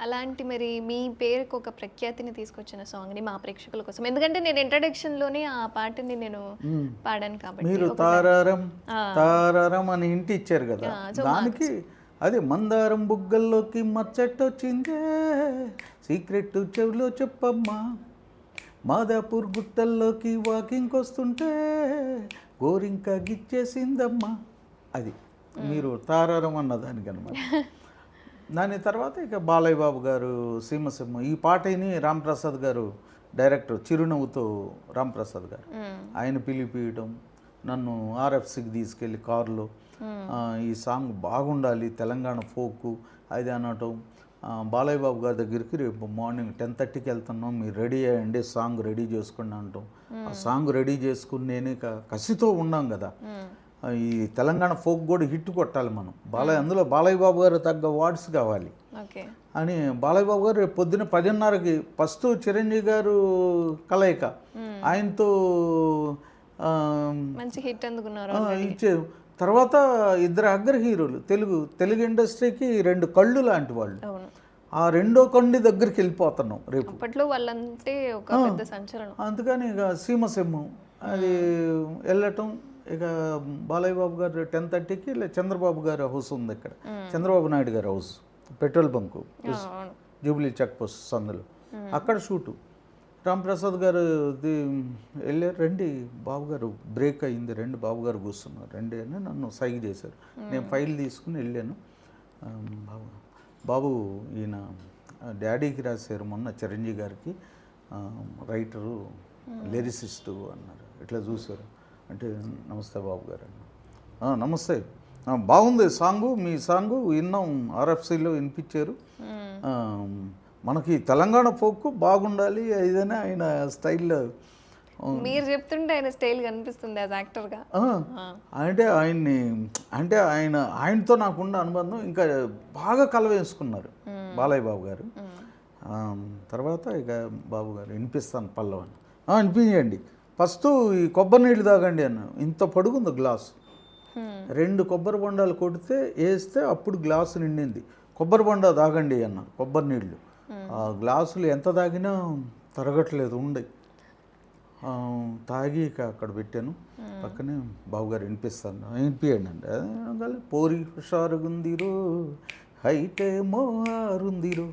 అలాంటి మరి మీ పేరుకు ఒక ప్రఖ్యాతిని తీసుకొచ్చిన సాంగ్ని మా ప్రేక్షకుల కోసం. ఎందుకంటే నేను ఇంట్రడక్షన్లోనే ఆ పాటని నేను పాడాను కాబట్టి మీరు తారారం. తారారం అని ఇంటి ఇచ్చారు కదా. దానికి అదే మందారం బుగ్గల్లోకి మచ్చట్టొచ్చిందే సీక్రెట్ చెవిలో చెప్పమ్మా. మాదాపూర్ గుట్టల్లోకి వాకింగ్కి వస్తుంటే గోరింక గిచ్చేసిందమ్మా. అది. మీరు తారారం అన్న దానికనమాట దాని తర్వాత ఇక బాలయ్య బాబు గారు సీమసింహ. ఈ పాటని రాంప్రసాద్ గారు డైరెక్టర్ చిరునవ్వుతో రాంప్రసాద్ గారు. ఆయన పిలిపియటం నన్ను ఆర్ఎఫ్సికి తీసుకెళ్ళి కారులో ఈ సాంగ్ బాగుండాలి తెలంగాణ ఫోకు అది అనటం. బాలయ్య బాబు గారి దగ్గరికి రేపు మార్నింగ్ టెన్ థర్టీకి వెళ్తున్నాం మీరు రెడీ అయ్యండి సాంగ్ రెడీ చేసుకోండి అంటాం. ఆ సాంగ్ రెడీ చేసుకుని నేను కసితో ఉన్నాం కదా. ఈ తెలంగాణ ఫోక్ కూడా హిట్ కొట్టాలి మనం. బాలయ్య అందులో బాలయ్య బాబు గారు తగ్గ వార్డ్స్ కావాలి. ఓకే. అని బాలయ్య బాబు గారు రేపు పొద్దున్న పదిన్నరకి ఫస్ట్ చిరంజీవి గారు కలయిక. ఆయనతో మంచి హిట్ అందుకున్నారు ఇచ్చే తర్వాత ఇద్దరు అగ్ర హీరోలు తెలుగు తెలుగు ఇండస్ట్రీకి రెండు కళ్ళు లాంటి వాళ్ళు. ఆ రెండో కండి దగ్గరికి వెళ్ళిపోతున్నాం రేపు. అప్పట్లో వాళ్ళంటే ఒక పెద్ద సంచలనం. అందుకని ఇక సీమసింహం అది వెళ్ళటం ఇక బాలయ్య బాబు గారు టెన్ థర్టీకి చంద్రబాబు గారి హౌస్ ఉంది ఇక్కడ. చంద్రబాబు నాయుడు గారి house petrol bunk Jubilee check post సందులో. అక్కడ షూటు. రాంప్రసాద్ గారు వెళ్ళారు రండి బాబు గారు బ్రేక్ అయింది రండి బాబు గారు కూర్చున్నారు. రండి అని నన్ను సైగ చేశారు. నేను ఫైల్ తీసుకుని వెళ్ళాను. బాబు బాబు ఈయన డాడీకి రాశారు మొన్న చిరంజీవి గారికి. రైటరు లిరిసిస్టు అన్నారు. ఇట్లా చూశారు. అంటే నమస్తే బాబు గారు అన్నారు "ఆ, నమస్తే. బాగుంది సాంగు మీ సాంగు విన్నాం ఆర్ఎఫ్సిలో వినిపించారు. మనకి తెలంగాణ ఫోక్ బాగుండాలి ఇదని ఆయన స్టైల్లో మీరు చెప్తుంటే ఆయన స్టైల్ కనిపిస్తుంది యాజ్ యాక్టర్గా. అంటే ఆయన్ని అంటే ఆయన ఆయనతో నాకున్న అనుబంధం ఇంకా బాగా కలవేసుకున్నారు బాలయ్య బాబు గారు. తర్వాత ఇక బాబు గారు వినిపిస్తాను పల్లవని. "ఆ, వినిపించండి. ఫస్ట్ ఈ కొబ్బరి నీళ్ళు తాగండి అన్నాను ఇంత పడుగుంది గ్లాస్. రెండు కొబ్బరి బొండాలు కొడితే వేస్తే అప్పుడు గ్లాసు నిండింది. కొబ్బరి బొండ తాగండి అన్న కొబ్బరి నీళ్ళు. ఆ గ్లాసులు ఎంత తాగినా తరగట్లేదు ఉండే. తాగి అక్కడ పెట్టాను. పక్కనే బాబుగారు వినిపిస్తాను. వినిపించండి అండి అదే పోరి హుషారుగుందిరో హైటే ఆరుందిరో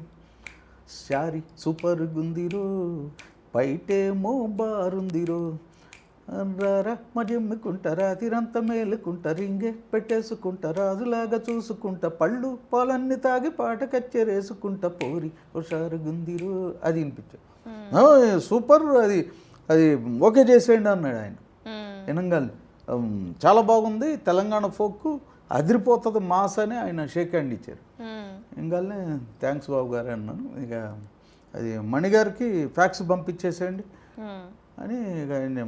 శారీ సూపర్ గుందిరో బయటేమో బారుందిరో. రారా మజమ్ముకుంటా రాతిరంతా మేలుకుంటా రింగే పెట్టేసుకుంటా రాజులాగా చూసుకుంటా పళ్ళు పాలన్నీ తాగి పాట కచ్చెరేసుకుంటా పోరి హుషారు గుందిరో అది వినిపించాడు "ఆ, సూపర్ అది అది ఓకే చేసేయండి అన్నాడు ఆయన. వినంగానే "ఉమ్, చాలా బాగుంది తెలంగాణ ఫోక్ అదిరిపోతుంది మాస్ అని ఆయన షేక్ హ్యాండ్ ఇచ్చారు. ఇంకానే థ్యాంక్స్ బాబు గారు అన్నాను. ఇక అది మణిగారికి ఫ్యాక్స్ పంపించేసేయండి. అని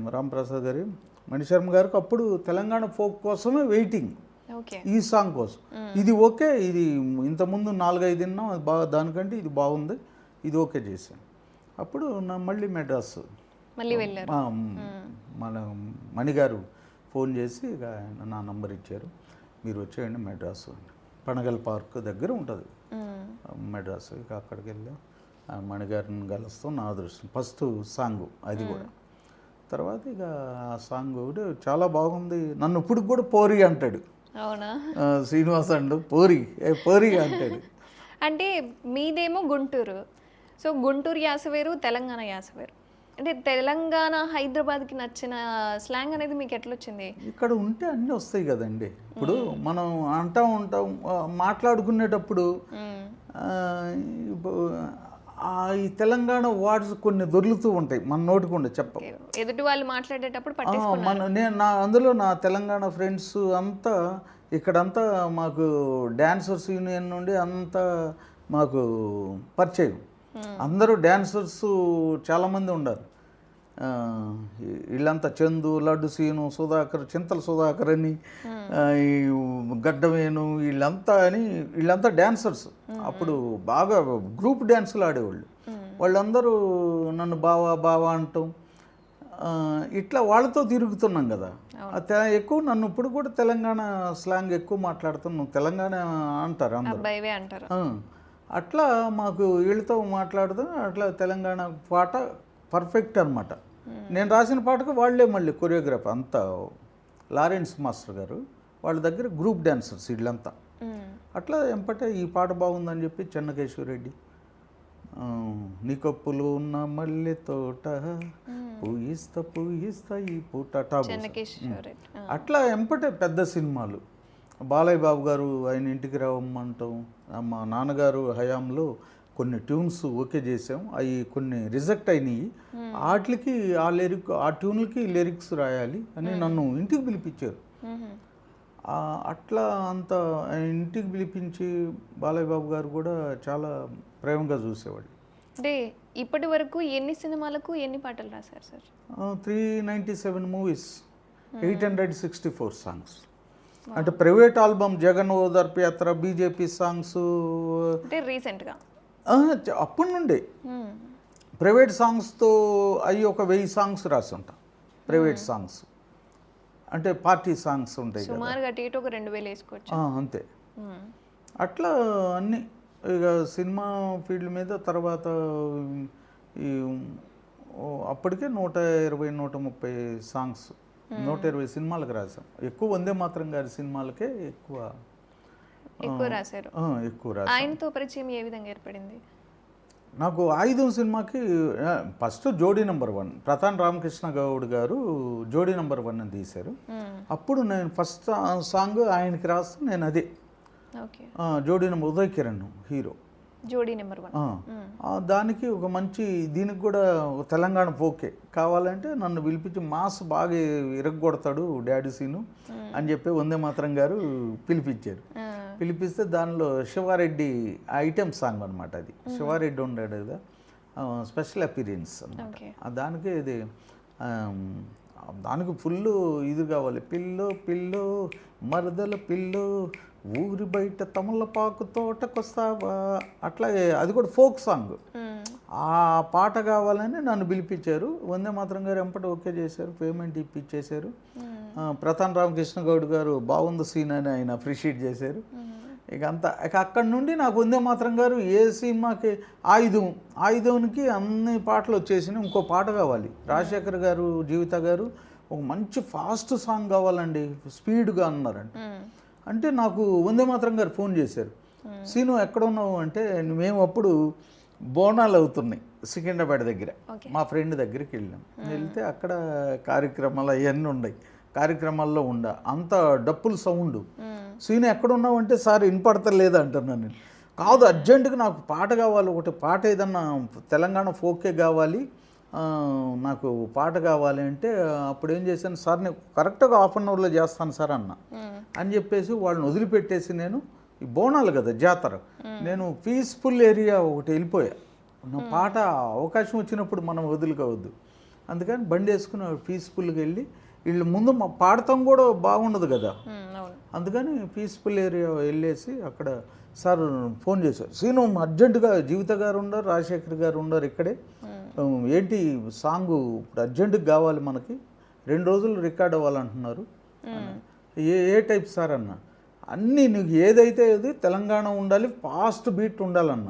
రాంప్రసాద్ గారు మణిశర్మ గారికి అప్పుడు తెలంగాణ ఫోక్ కోసమే వెయిటింగ్. ఈ సాంగ్ కోసం. ఇది ఓకే ఇది ఇంతకుముందు నాలుగైదు విన్నాం అది బాగా దానికంటే ఇది బాగుంది ఇది ఓకే చేశాను. అప్పుడు నా మళ్ళీ మెడ్రాస్. మన మణిగారు ఫోన్ చేసి నా నంబర్ ఇచ్చారు. మీరు వచ్చేయండి మెడ్రాస్. పనగల్ పార్క్ దగ్గర ఉంటుంది. మెడ్రాస్ ఇక అక్కడికి వెళ్ళాం. మణిగారిని కలుస్తాం నా అదృష్టం. ఫస్ట్ సాంగ్ అది కూడా. తర్వాత ఇక ఆ సాంగ్ కూడా చాలా బాగుంది. నన్ను ఇప్పుడు కూడా పోరి అంటాడు. శ్రీనివాస్ అండు పోరి పోరి అంటాడు. అంటే మీదేమో గుంటూరు. సో గుంటూరు యాస వేరు తెలంగాణ యాస వేరు. అంటే తెలంగాణ హైదరాబాద్కి నచ్చిన స్లాంగ్ అనేది మీకు ఎట్లొచ్చింది? ఇక్కడ ఉంటే అన్నీ వస్తాయి కదండి. ఇప్పుడు మనం అంటా ఉంటాం మాట్లాడుకునేటప్పుడు ఈ తెలంగాణ వర్డ్స్ కొన్ని దొర్లుతూ ఉంటాయి మన నోటికుండా చెప్ప. ఓకే. ఎదుటి వాళ్ళు మాట్లాడేటప్పుడు మన నేను నా అందులో నా తెలంగాణ ఫ్రెండ్స్ అంతా ఇక్కడంతా మాకు డాన్సర్స్ యూనియన్ నుండి అంతా మాకు పరిచయం. అందరూ డాన్సర్స్ చాలామంది ఉన్నారు ఈ- వీళ్ళంతా చందు లడ్డు సీను సుధాకర్ చింతల సుధాకర్ అని గడ్డవేణు వీళ్ళంతా అని వీళ్ళంతా డాన్సర్స్. అప్పుడు బాగా గ్రూప్ డ్యాన్సులు ఆడేవాళ్ళు. వాళ్ళందరూ నన్ను బావా బావా అంటాం ఇట్లా వాళ్ళతో తిరుగుతున్నాం కదా. ఎక్కువ నన్ను ఇప్పుడు కూడా తెలంగాణ స్లాంగ్ ఎక్కువ మాట్లాడుతాను నువ్వు తెలంగాణ అంటారు అందరూ? అట్లా మాకు వీళ్ళతో మాట్లాడుతూ అట్లా తెలంగాణ పాట పర్ఫెక్ట్ అనమాట నేను రాసిన పాటకు వాళ్ళే మళ్ళీ కొరియోగ్రాఫ్ అంతా. లారెన్స్ మాస్టర్ గారు వాళ్ళ దగ్గర గ్రూప్ డాన్సర్స్ వీళ్ళంతా. అట్లా ఎంపటే ఈ పాట బాగుందని చెప్పి చెన్నకేశ్వరరెడ్డి ఆ, నీ కప్పులో ఉన్న మల్లె తోట పూయిస్తా పూయిస్తా ఈ పూట. అట్లా ఎంపటే పెద్ద సినిమాలు. బాలయ్య బాబు గారు ఆయన ఇంటికి రావమ్మంటాం. మా నాన్నగారు హయాంలో కొన్ని ట్యూన్స్ ఓకే చేసాం. అవి కొన్ని రిజెక్ట్ అయినాయి. వాటికి ఆ లిరిక్ ఆ ట్యూన్లకి లిరిక్స్ రాయాలి అని నన్ను ఇంటికి పిలిపించారు. అట్లా అంత ఇంటికి పిలిపించి బాలయ్య బాబు గారు కూడా చాలా ప్రేమగా చూసేవాడు అంటే ఇప్పటి వరకు ఎన్ని సినిమాలకు ఎన్ని పాటలు రాశారు sir? Three ninety seven movies eight hundred sixty four songs. అంటే ప్రైవేట్ ఆల్బమ్ జగన్ ఓదార్పు యాత్ర బీజేపీ సాంగ్స్ అంటే రీసెంట్గా. అప్పటి నుండే. ప్రైవేట్ సాంగ్స్తో అవి ఒక వెయ్యి సాంగ్స్ రాసి ఉంటా ప్రైవేట్ సాంగ్స్. అంటే పార్టీ సాంగ్స్ ఉంటాయి సుమారుగా ఒక రెండు వేలు వేసుకోవచ్చు. అంతే. అట్లా అన్నీ. ఇక సినిమా ఫీల్డ్ మీద తర్వాత ఈ అప్పటికే నూట ఇరవై నూట ముప్పై సాంగ్స్. నూట ఇరవై సినిమాలకు రాసాం ఎక్కువ వందే మాత్రం గారి సినిమాలకే ఎక్కువ ఎక్కువ రాశారు. ఎక్కువ ఆయనతో పరిచయం ఏ విధంగా ఏర్పడింది? నాకు ఆయుధం సినిమాకి first Jodi number one Pradhan Ramakrishna Goud గారు జోడీ నెంబర్ వన్ అని తీశారు. అప్పుడు నేను ఫస్ట్ సాంగ్ ఆయనకి రాస్తూ నేను అదే. Jodi number Uday Kiran hero. Jodi number one. దానికి ఒక మంచి దీనికి కూడా తెలంగాణ పోకే కావాలంటే నన్ను పిలిపించి మాస్ బాగా ఇరగొడతాడు డాడీ సీను అని చెప్పి వందే మాత్రం గారు పిలిపించారు. పిలిపిస్తే దానిలో శివారెడ్డి ఐటెం సాంగ్ అనమాట అది. శివారెడ్డి ఉన్నాడు కదా. స్పెషల్ అపీరియన్స్ అనమాట దానికి ఇది దానికి ఫుల్ ఇది కావాలి. పిల్లు పిల్లు మరదల పిల్లు ఊరి బయట తమలపాకు తోటకొస్తావా? అట్లాగే అది కూడా ఫోక్ సాంగ్. ఆ పాట కావాలని నన్ను పిలిపించారు. వందే మాత్రం గారు ఎంపటి ఓకే చేశారు. పేమెంట్ ఇప్పించేశారు ఆ, ప్రధాన్ రామకృష్ణ గౌడ్ గారు బాగుంది సీన్ అని ఆయన అప్రిషియేట్ చేశారు. ఇక అంతా ఇక అక్కడి నుండి నాకు వందే మాత్రం గారు ఏ సినిమాకి ఆయుధం ఆయుధంకి అన్ని పాటలు వచ్చేసినాయి ఇంకో పాట కావాలి. రాజశేఖర్ గారు జీవిత గారు ఒక మంచి ఫాస్ట్ సాంగ్ కావాలండి స్పీడ్గా అన్నారంట. అంటే నాకు వందే మాత్రం గారు ఫోన్ చేశారు. సీను ఎక్కడ ఉన్నావు అంటే మేము అప్పుడు బోనాలు అవుతున్నాయి సికింద్రాబాద్ దగ్గర. మా ఫ్రెండ్ దగ్గరికి వెళ్ళాం. వెళ్తే అక్కడ కార్యక్రమాలు అవన్నీ ఉన్నాయి. కార్యక్రమాల్లో ఉండ. అంత డప్పుల సౌండ్. సీను ఎక్కడ ఉన్నావు అంటే సార్ వినపడతలేదు అంటున్నాను నేను. కాదు అర్జెంటుగా నాకు పాట కావాలి. ఒకటి పాట ఏదన్నా తెలంగాణ ఫోకే కావాలి. నాకు పాట కావాలి అంటే అప్పుడు ఏం చేశాను సార్ నేను కరెక్ట్గా హాఫ్ అన్ అవర్లో చేస్తాను సార్ అన్న. అని చెప్పేసి వాళ్ళని వదిలిపెట్టేసి నేను ఈ బోనాలు కదా జాతర. నేను పీస్ఫుల్ ఏరియా ఒకటి వెళ్ళిపోయా. నా పాట అవకాశం వచ్చినప్పుడు మనం వదులుకోవద్దు. అందుకని బండి వేసుకుని పీస్ఫుల్గా వెళ్ళి వీళ్ళు ముందు మా పాడటం కూడా బాగుండదు కదా. అందుకని పీస్ఫుల్ ఏరియా వెళ్ళేసి అక్కడ సార్ ఫోన్ చేశారు. సీను అర్జెంటుగా జీవిత గారు ఉండరు రాజశేఖర్ గారు ఉండరు ఇక్కడే. ఏంటి సాంగ్ ఇప్పుడు అర్జెంటుగా కావాలి మనకి? రెండు రోజులు రికార్డ్ అవ్వాలంటున్నారు. ఏ ఏ టైప్ సార్ అన్న? అన్నీ నీకు ఏదైతే అది తెలంగాణ ఉండాలి ఫాస్ట్ బీట్ ఉండాలన్న.